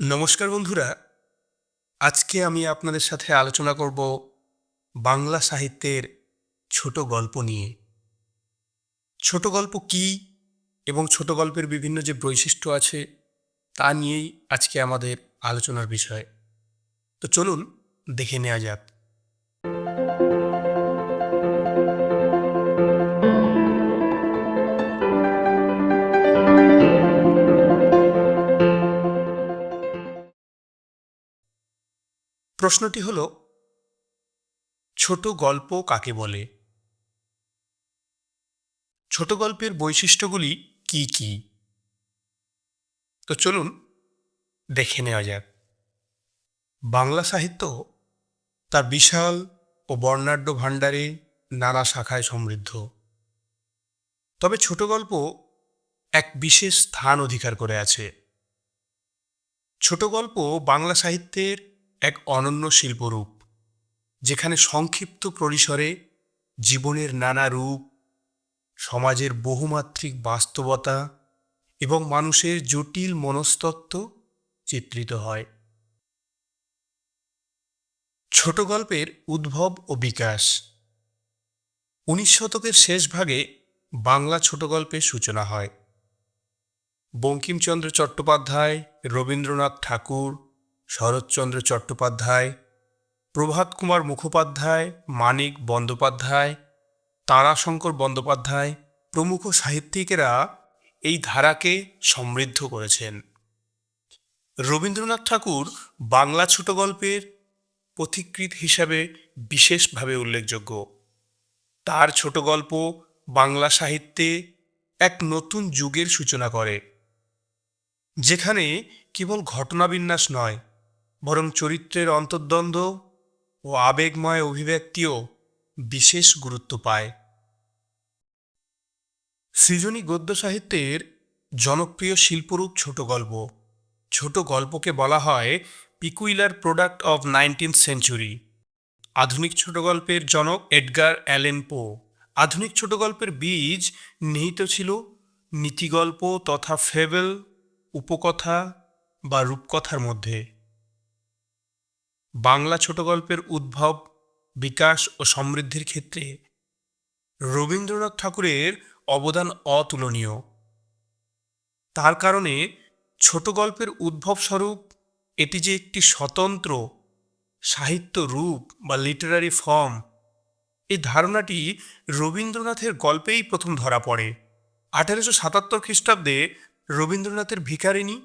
নমস্কার বন্ধুরা। আজকে আমি আপনাদের সাথে আলোচনা করব বাংলা সাহিত্যের ছোট গল্প নিয়ে। ছোট গল্প কি এবং ছোট গল্পের বিভিন্ন যে বৈশিষ্ট্য আছে তা নিয়েই আজকে আমাদের আলোচনার বিষয়। তো চলুন দেখে নেওয়া যাক। প্রশ্নটি হল, ছোট গল্প কাকে বলে? ছোট গল্পের বৈশিষ্ট্যগুলি কি কি? তো চলুন, দেখে নেওয়া যাক। বাংলা সাহিত্য তার বিশাল ও বর্ণাঢ্য ভাণ্ডারে নানা শাখায় সমৃদ্ধ। তবে ছোট গল্প এক বিশেষ স্থান অধিকার করে আছে। ছোট গল্প বাংলা সাহিত্যের এক অনন্য শিল্পরূপ, যেখানে সংক্ষিপ্ত পরিসরে জীবনের নানা রূপ, সমাজের বহুমাত্রিক বাস্তবতা এবং মানুষের জটিল মনস্তত্ত্ব চিত্রিত হয়। ছোট গল্পের উদ্ভব ও বিকাশ। উনিশ শতকের শেষ ভাগে বাংলা ছোট গল্পের সূচনা হয়। বঙ্কিমচন্দ্র চট্টোপাধ্যায়, রবীন্দ্রনাথ ঠাকুর শরৎচন্দ্র চট্টোপাধ্যায়, প্রভাত কুমার মুখোপাধ্যায়, মানিক বন্দ্যোপাধ্যায়, তারাশঙ্কর বন্দ্যোপাধ্যায় প্রমুখ সাহিত্যিকেরা এই ধারাকে সমৃদ্ধ করেছেন। রবীন্দ্রনাথ ঠাকুর বাংলা ছোট গল্পের পথিকৃৎ হিসাবে বিশেষভাবে উল্লেখযোগ্য। তার ছোট গল্প বাংলা সাহিত্যে এক নতুন যুগের সূচনা করে, যেখানে কেবল ঘটনাবিন্যাস নয় বরং চরিত্রের অন্তর্দ্বন্দ্ব ও আবেগময় অভিব্যক্তিও বিশেষ গুরুত্ব পায়। সৃজনী গদ্য সাহিত্যের জনপ্রিয় শিল্পরূপ ছোট গল্প। ছোট গল্পকে বলা হয় peculiar product of nineteen century. আধুনিক ছোট গল্পের জনক এডগার অ্যালেন পো। আধুনিক ছোট গল্পের বীজ নিহিত ছিল নীতিগল্প তথা ফেবেল, উপকথা বা রূপকথার মধ্যে। বাংলা ছোট গল্পের উদ্ভব, বিকাশ ও সমৃদ্ধির ক্ষেত্রে রবীন্দ্রনাথ ঠাকুরের অবদান অতুলনীয়। তার কারণে ছোট গল্পের উদ্ভব স্বরূপ এটি যে একটি স্বতন্ত্র সাহিত্য রূপ বা লিটারারি ফর্ম এই ধারণাটি রবীন্দ্রনাথের গল্পেই প্রথম ধরা পড়ে। আঠারোশো সাতাত্তর খ্রিস্টাব্দে রবীন্দ্রনাথের ভিকারিণী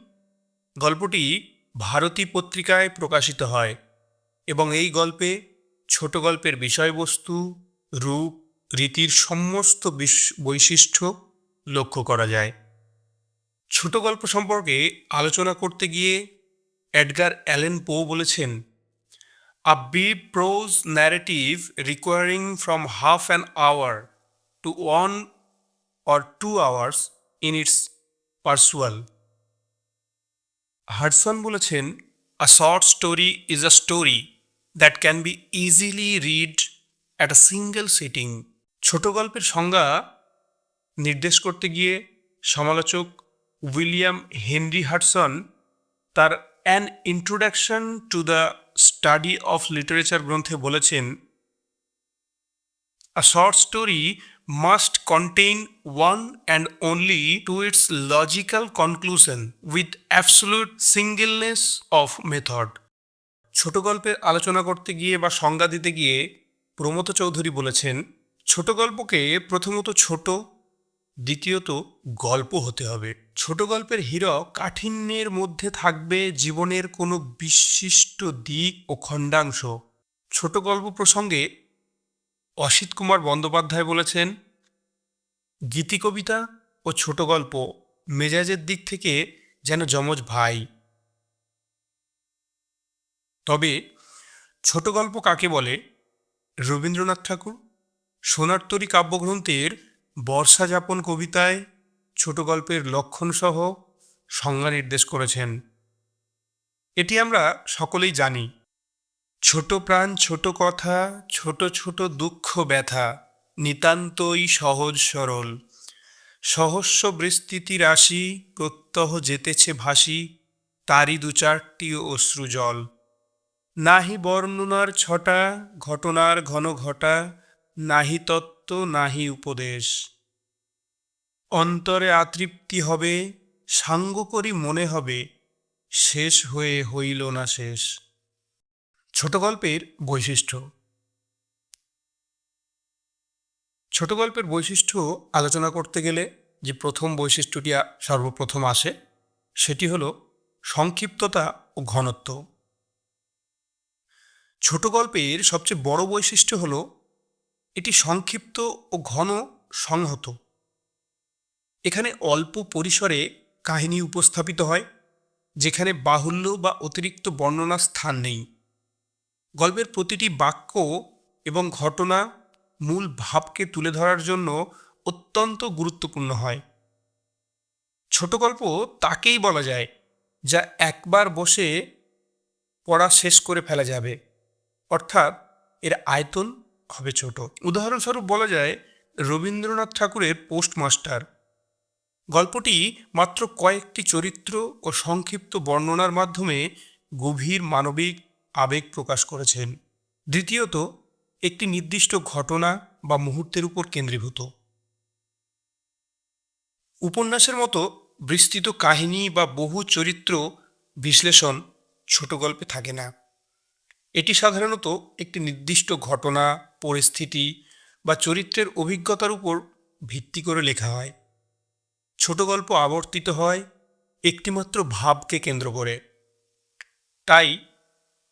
গল্পটি ভারতী পত্রিকায় প্রকাশিত হয়। এবং এই গল্পে ছোট গল্পের বিষয়বস্তু, রূপ, রীতির সমস্ত বৈশিষ্ট্য লক্ষ্য করা যায়। ছোট গল্প সম্পর্কে আলোচনা করতে গিয়ে এডগার অ্যালেন পো বলেছেন a be prose narrative requiring from half an hour to one or two hours in its perusal Hudson বলেছেন a short story is a story that can be easily read at a single sitting ছোট গল্পের সংজ্ঞা নির্দেশ করতে গিয়ে সমালোচক William Henry Hudson তার an introduction to the study of literature গ্রন্থে বলেছেন a short story must contain one and only to its logical conclusion with absolute singleness of method. ছোট গল্পের আলোচনা করতে গিয়ে বা সংজ্ঞা দিতে গিয়ে প্রমথ চৌধুরী বলেছেন, ছোট গল্পকে প্রথমত ছোট, দ্বিতীয়ত গল্প হতে হবে। ছোট গল্পের হীরক কাঠিন্যের মধ্যে থাকবে জীবনের কোনো বিশিষ্ট দিক ও খণ্ডাংশ। ছোট গল্প প্রসঙ্গে অসিত কুমার বন্দ্যোপাধ্যায় বলেছেন গীতি কবিতা ও ছোট গল্প মেজাজের দিক থেকে যেন যমজ ভাই। তবে ছোট গল্প কাকে বলে? রবীন্দ্রনাথ ঠাকুর? সোনারতরী কাব্যগ্রন্থের বর্ষা যাপন কবিতায় ছোট গল্পের লক্ষণসহ সংজ্ঞা নির্দেশ করেছেন। এটি আমরা সকলেই জানি। ছোট প্রাণ, ছোট কথা, ছোট ছোট দুঃখ, ব্যথা, নিতান্তই সহজ সরল। সহস্য বিস্তৃতি রাশি প্রত্যহ যেতেছে ভাসি, তারই দু চারটি অশ্রুজল নাহি বর্ণনার ছটা, ঘটনার ঘন ঘটা, নাহি তত্ত্ব, নাহি উপদেশ। অন্তরে আতৃপ্তি হবে সাঙ্গ করি মনে হবে, শেষ হয়ে হইল না শেষ। ছোট গল্পের বৈশিষ্ট্য। ছোট গল্পের বৈশিষ্ট্য আলোচনা করতে গেলে যে প্রথম বৈশিষ্ট্যটি সর্বপ্রথম আসে, সেটি হল সংক্ষিপ্ততা ও ঘনত্ব। ছোট গল্পের সবচেয়ে বড় বৈশিষ্ট্য হল, এটি সংক্ষিপ্ত ও ঘন সংহত। এখানে অল্প পরিসরে কাহিনী উপস্থাপিত হয়, যেখানে বাহুল্য বা অতিরিক্ত বর্ণনার স্থান নেই। গল্পের প্রতিটি বাক্য এবং ঘটনা মূল ভাবকে তুলে ধরার জন্য অত্যন্ত গুরুত্বপূর্ণ হয়। ছোট গল্প তাকেই বলা যায়, যা একবার বসে পড়া শেষ করে ফেলা যাবে। অর্থাৎ এর আয়তন হবে ছোট। উদাহরণস্বরূপ বলা যায়, রবীন্দ্রনাথ ঠাকুরের পোস্টমাস্টার। গল্পটি মাত্র কয়েকটি চরিত্র ও সংক্ষিপ্ত বর্ণনার মাধ্যমে গভীর মানবিক আবেগ প্রকাশ করেছেন। দ্বিতীয়ত, একটি নির্দিষ্ট ঘটনা বা মুহূর্তের উপর কেন্দ্রীভূত। উপন্যাসের মতো বিস্তৃত কাহিনী বা বহু চরিত্র বিশ্লেষণ ছোট গল্পে থাকে না। এটি সাধারণত একটি নির্দিষ্ট ঘটনা, পরিস্থিতি বা চরিত্রের অভিজ্ঞতার উপর ভিত্তি করে লেখা হয়। ছোট গল্প আবর্তিত হয়, একটিমাত্র ভাবকে কেন্দ্র করে। তাই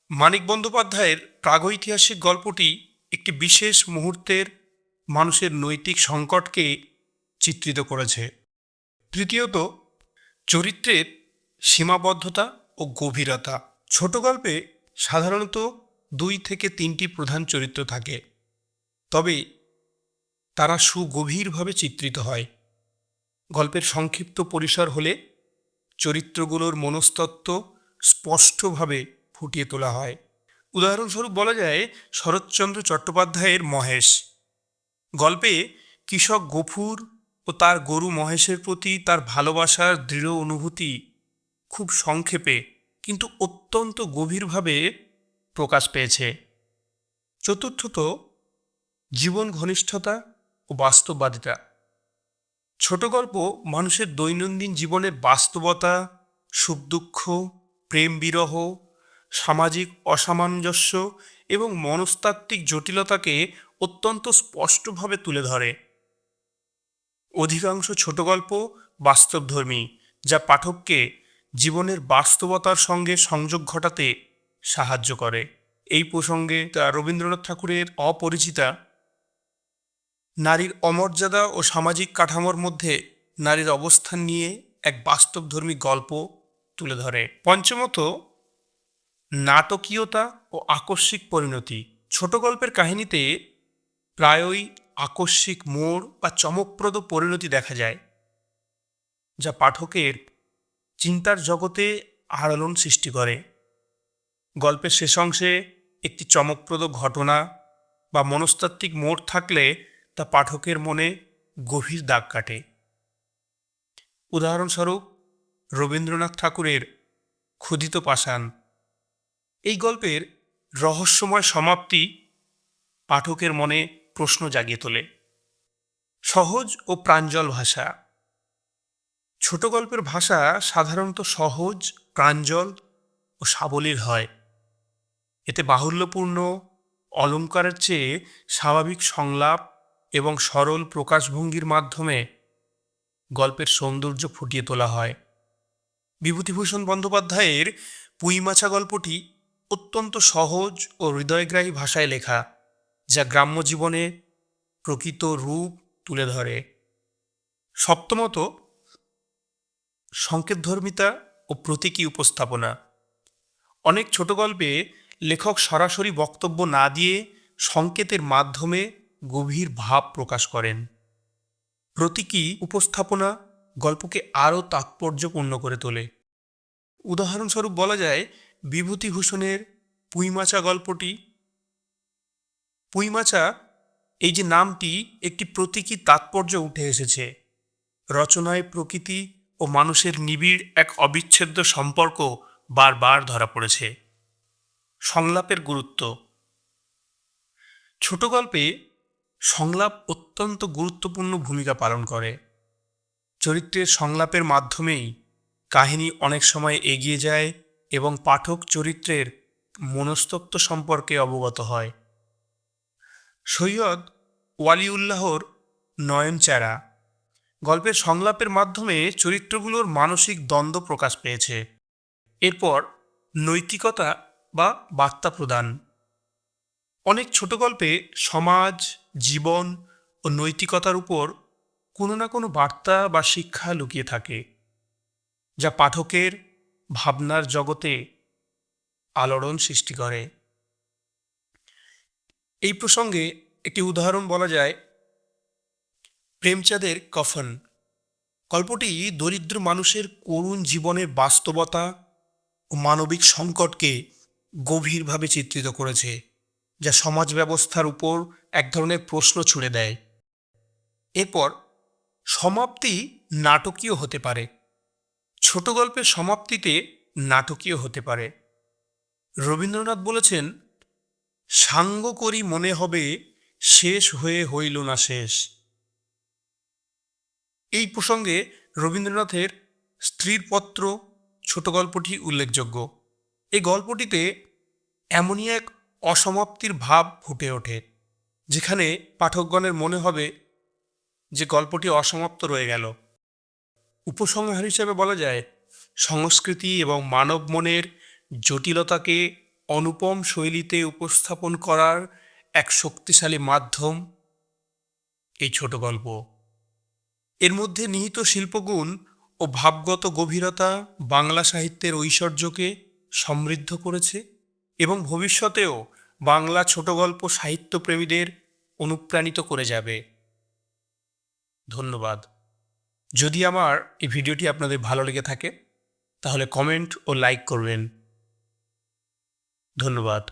মানিক বন্দ্যোপাধ্যায়ের প্রাগৈতিহাসিক গল্পটি একটি বিশেষ মুহূর্তের মানুষের নৈতিক সংকটকে চিত্রিত করেছে। তৃতীয়ত, চরিত্রের সীমাবদ্ধতা ও গভীরতা। ছোট গল্পে সাধারণত দুই থেকে তিনটি প্রধান চরিত্র থাকে, তবে তারা সুগভীরভাবে চিত্রিত হয়। গল্পের সংক্ষিপ্ত পরিসর হলে চরিত্রগুলোর মনস্তত্ত্ব স্পষ্টভাবে ফুটিয়ে তোলা হয়। উদাহরণস্বরূপ বলা যায়, শরৎচন্দ্র চট্টোপাধ্যায়ের মহেশ। গল্পে কৃষক গফুর ও তার গরু মহেশের প্রতি তার ভালোবাসার দৃঢ় অনুভূতি খুব সংক্ষেপে কিন্তু অত্যন্ত গভীরভাবে প্রকাশ পেয়েছে। চতুর্থত, জীবন ঘনিষ্ঠতা ও বাস্তববাদিতা। ছোট গল্প মানুষের দৈনন্দিন জীবনের বাস্তবতা, সুখ দুঃখ, প্রেম বিরহ, সামাজিক অসামঞ্জস্য এবং মনস্তাত্ত্বিক জটিলতাকে অত্যন্ত স্পষ্টভাবে তুলে ধরে। অধিকাংশ ছোট গল্প বাস্তবধর্মী, যা পাঠককে জীবনের বাস্তবতার সঙ্গে সংযোগ ঘটাতে সাহায্য করে। এই প্রসঙ্গে তা রবীন্দ্রনাথ ঠাকুরের অপরিচিতা। নারীর অমর্যাদা ও সামাজিক কাঠামোর মধ্যে নারীর অবস্থান নিয়ে এক বাস্তবধর্মী গল্প তুলে ধরে। পঞ্চমত, নাটকীয়তা ও আকস্মিক পরিণতি। ছোট গল্পের কাহিনীতে প্রায়ই আকস্মিক মোড় বা চমকপ্রদ পরিণতি দেখা যায়, যা পাঠকের চিন্তার জগতে আলোড়ন সৃষ্টি করে। গল্পের শেষ অংশে একটি চমকপ্রদ ঘটনা বা মনস্তাত্ত্বিক মোড় থাকলে তা পাঠকের মনে গভীর দাগ কাটে। উদাহরণস্বরূপ, রবীন্দ্রনাথ ঠাকুরের ক্ষুধিত পাষাণ এই গল্পের রহস্যময় সমাপ্তি পাঠকের মনে প্রশ্ন জাগিয়ে তোলে। সহজ ও প্রাঞ্জল ভাষা। ছোট গল্পের ভাষা সাধারণত সহজ, প্রাঞ্জল ও সাবলীল হয়। এতে বাহুল্যপূর্ণ, অলঙ্কারের চেয়ে স্বাভাবিক সংলাপ এবং সরল প্রকাশভঙ্গির মাধ্যমে গল্পের সৌন্দর্য ফুটিয়ে তোলা হয়। বিভূতিভূষণ বন্দ্যোপাধ্যায়ের পুইমাছা গল্পটি অত্যন্ত সহজ ও হৃদয়গ্রাহী ভাষায় লেখা, যা গ্রাম্য জীবনে প্রকৃত রূপ তুলে ধরে। সপ্তমত সংকেতধর্মিতা ও প্রতীকী উপস্থাপনা। অনেক ছোট গল্পে লেখক সরাসরি বক্তব্য না দিয়ে সংকেতের মাধ্যমে গভীর ভাব প্রকাশ করেন। প্রতীকী উপস্থাপনা গল্পকে আরও তাৎপর্যপূর্ণ করে তোলে। উদাহরণস্বরূপ বলা যায় বিভূতিভূষণের পুইমাচা গল্পটি। পুইমাচা, এই যে নামটি, একটি প্রতীকী তাৎপর্য উঠে এসেছে। রচনায় প্রকৃতি ও মানুষের নিবিড় এক অবিচ্ছেদ্য সম্পর্ক বারবার ধরা পড়েছে। সংলাপের গুরুত্ব। ছোট গল্পে সংলাপ অত্যন্ত গুরুত্বপূর্ণ ভূমিকা পালন করে। চরিত্রের সংলাপের মাধ্যমেই কাহিনী অনেক সময় এগিয়ে যায় এবং পাঠক চরিত্রের মনস্তত্ব সম্পর্কে অবগত হয়। সৈয়দ ওয়ালিউল্লাহর নয়নচারা গল্পের সংলাপের মাধ্যমে চরিত্রগুলোর মানসিক দ্বন্দ্ব প্রকাশ পেয়েছে। এরপর নৈতিকতা বা বার্তা প্রদান। অনেক ছোট গল্পে সমাজ, জীবন ও নৈতিকতার উপর কোনো না কোনো বার্তা বা শিক্ষা লুকিয়ে থাকে, যা পাঠকের ভাবনার জগতে আলোড়ন সৃষ্টি করে। এই প্রসঙ্গে একটি উদাহরণ বলা যায় প্রেমচাঁদের কফন। গল্পটি দরিদ্র মানুষের করুণ জীবনের বাস্তবতা ও মানবিক সংকটকে গভীরভাবে চিত্রিত করেছে, যা সমাজ ব্যবস্থার উপর এক ধরনের প্রশ্ন ছুড়ে দেয়। এরপর সমাপ্তি নাটকীয় হতে পারে। ছোট গল্পের সমাপ্তিতে নাটকীয় হতে পারে। রবীন্দ্রনাথ বলেছেন, সাঙ্গ করি মনে হবে, শেষ হয়ে হইল না শেষ। এই প্রসঙ্গে রবীন্দ্রনাথের স্ত্রীর পত্র, ছোট গল্পটি উল্লেখযোগ্য। এই গল্পটিতে এমনই এক অসমাপ্তির ভাব ফুটে ওঠে, যেখানে পাঠকগণের মনে হবে যে গল্পটি অসমাপ্ত রয়ে গেল। উপসংহার হিসেবে বলা যায়, সংস্কৃতি এবং মানব মনের জটিলতাকে অনুপম শৈলীতে উপস্থাপন করার এক শক্তিশালী মাধ্যম এই ছোট গল্প। এর মধ্যে নিহিত শিল্পগুণ ও ভাবগত গভীরতা বাংলা সাহিত্যের ঐশ্বর্যকে সমৃদ্ধ করেছে এবং ভবিষ্যতেও বাংলা ছোট গল্প সাহিত্যপ্রেমীদের অনুপ্রাণিত করে যাবে। ধন্যবাদ। যদি আমার এই ভিডিওটি আপনাদের ভালো লেগে থাকে, তাহলে কমেন্ট ও লাইক করবেন। ধন্যবাদ।